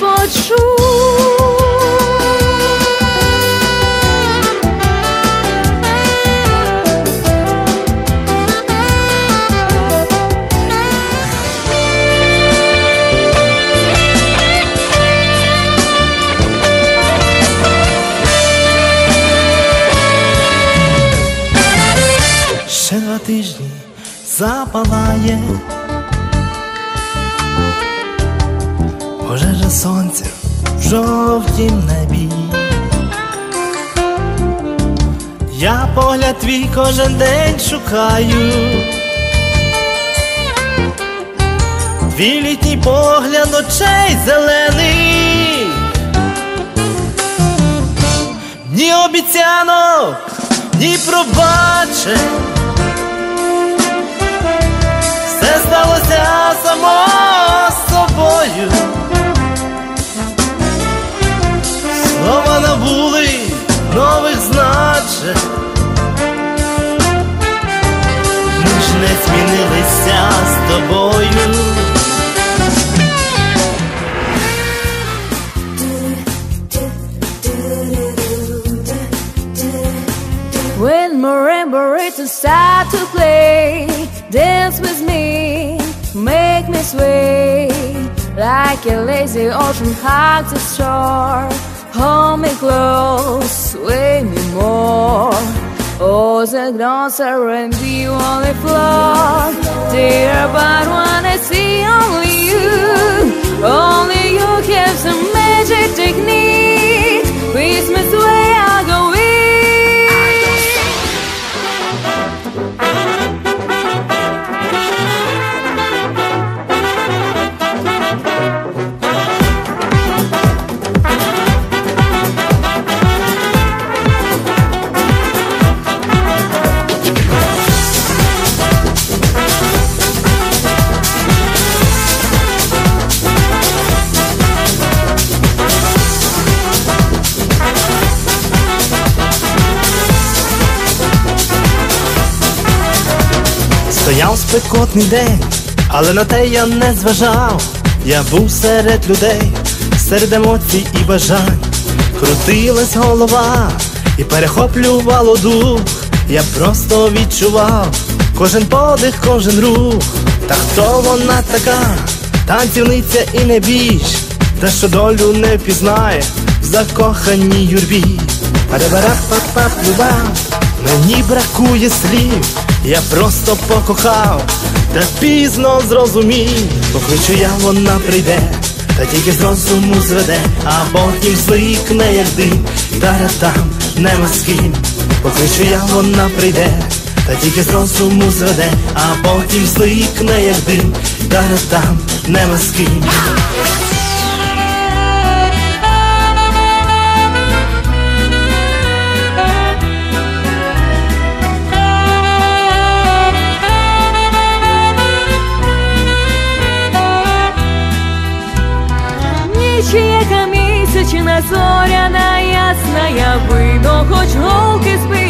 почув. Ще два тижні запалає сонця в жовтім небі. Я погляд твій кожен день шукаю. Твій літній погляд очей зелений. Ні обіцянок, ні пробачень. змінилися з тобою. When marimba rhythms start to play, dance with me, make me sway. Like a lazy ocean hugs the shore, hold me close, The grounds are and the only floor. Dear, but when I see only you, only you have some magic technique. Christmas Стояв спекотний день, але на те я не зважав. Я був серед людей, серед емоцій і бажань. Крутилась голова і перехоплювало дух. Я просто відчував кожен подих, кожен рух. Та хто вона така, танцівниця і не більш, та що долю не впізнає в закоханій юрбі. Парабара-па-па, любав, мені бракує слів. Я просто покохав, та пізно зрозумів, покличу я, вона прийде, та тільки з розуму зведе, а потім зникне, як дим, та-ра-там, нема з ким, покличу я, вона прийде, та тільки з розуму зведе, а потім зникне, як дим, та-ра-там, нема з ким. Зоряна, ясна, я вийду, хоч голки збирай.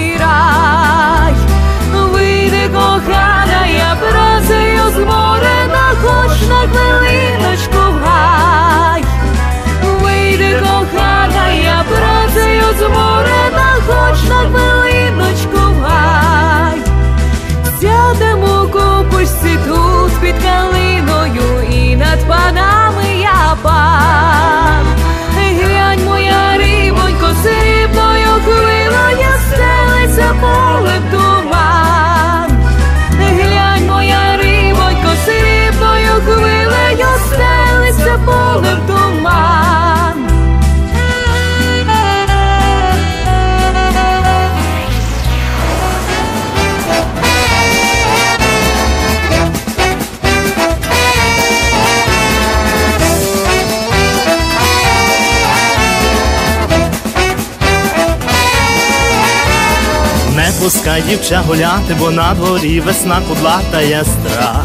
Пускай дівча гуляти, бо на дворі весна кудлата ястра.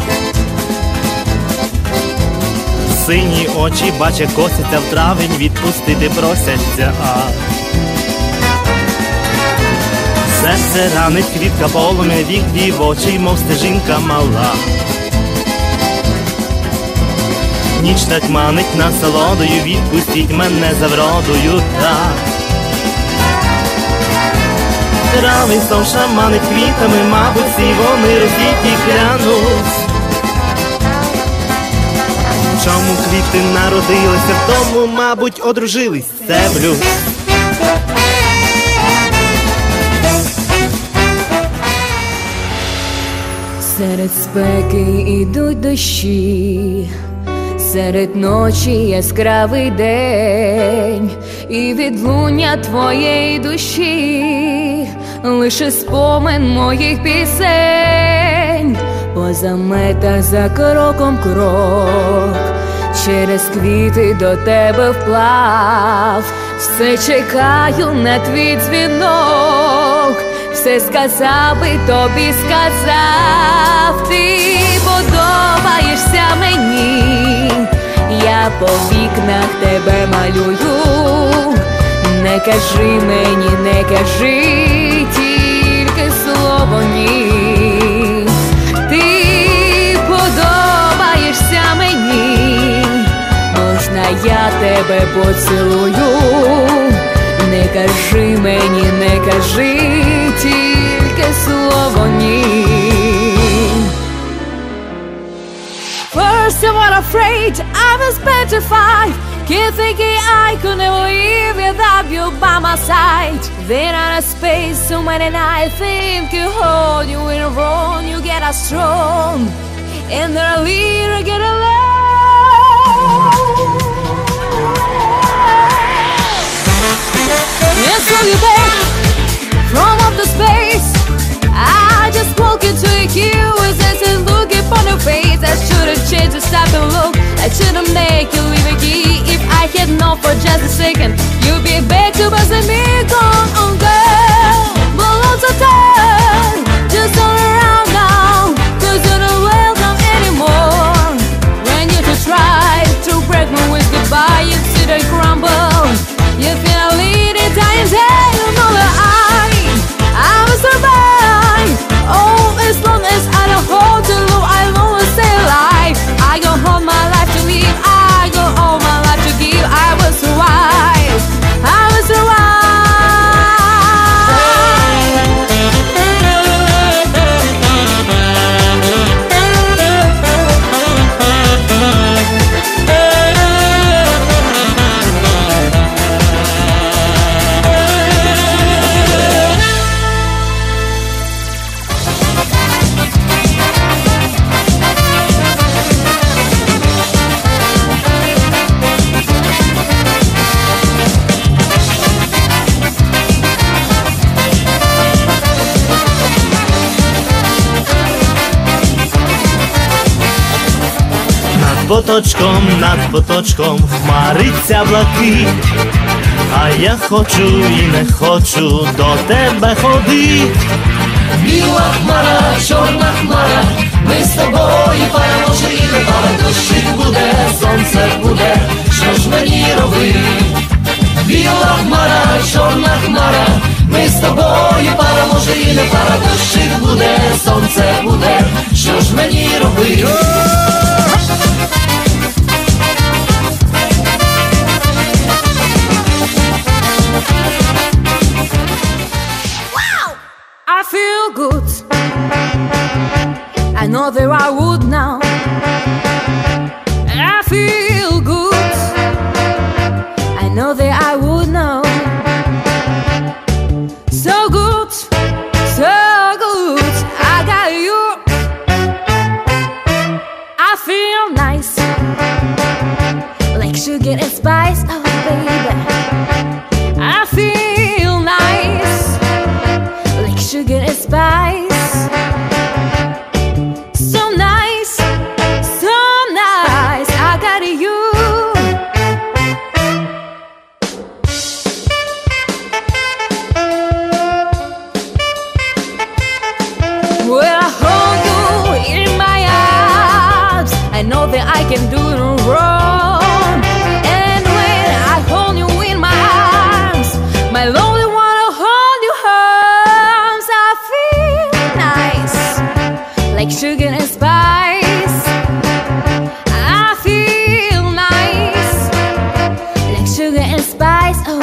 Сині очі баче косяться в травень, відпустити просяться. А серце ранить квітка полум'я, вік дівочий, мов стежинка мала. ніч так манить насолодою, відпустіть мене за вродою так. Трави сон шаманить квітами, мабуть, всі вони роздіті клянуть. Чому квіти народилися, тому, мабуть, одружились, це блюз. Серед спеки ідуть дощі, серед ночі яскравий день, і відлуння твоєї душі, лише спомин моїх пісень, по заметах за кроком крок, через квіти до тебе вплав, все чекаю на твій дзвінок. Все сказав би тобі сказав, ти подобаєшся мені, я по вікнах тебе малюю, не кажи мені, не кажи тільки слово ні, ти подобаєшся мені, можна я тебе поцілую. Не кажи мені, не кажи тільки слово ні. First I was afraid, I was petrified Keep thinking I could never live without you by my side Then on a space, so many nights think you hold you in a wrong You get us strong And then a little get alone Yes, will you back from up the space? I just walk into you as I look upon your face. I should've changed to stop and look. I should've make you a I had for just a second. You'll be back to us me gone поточком, над поточком хмариться блакить, а я хочу і не хочу до тебе ходить. Біла хмара, чорна хмара, ми з тобою і не пара, дощик буде, сонце буде, що ж мені робити? Біла хмара, чорна хмара, ми з тобою пара і не пара, дощик буде, сонце буде, що ж мені робити? Bye. rise. Oh.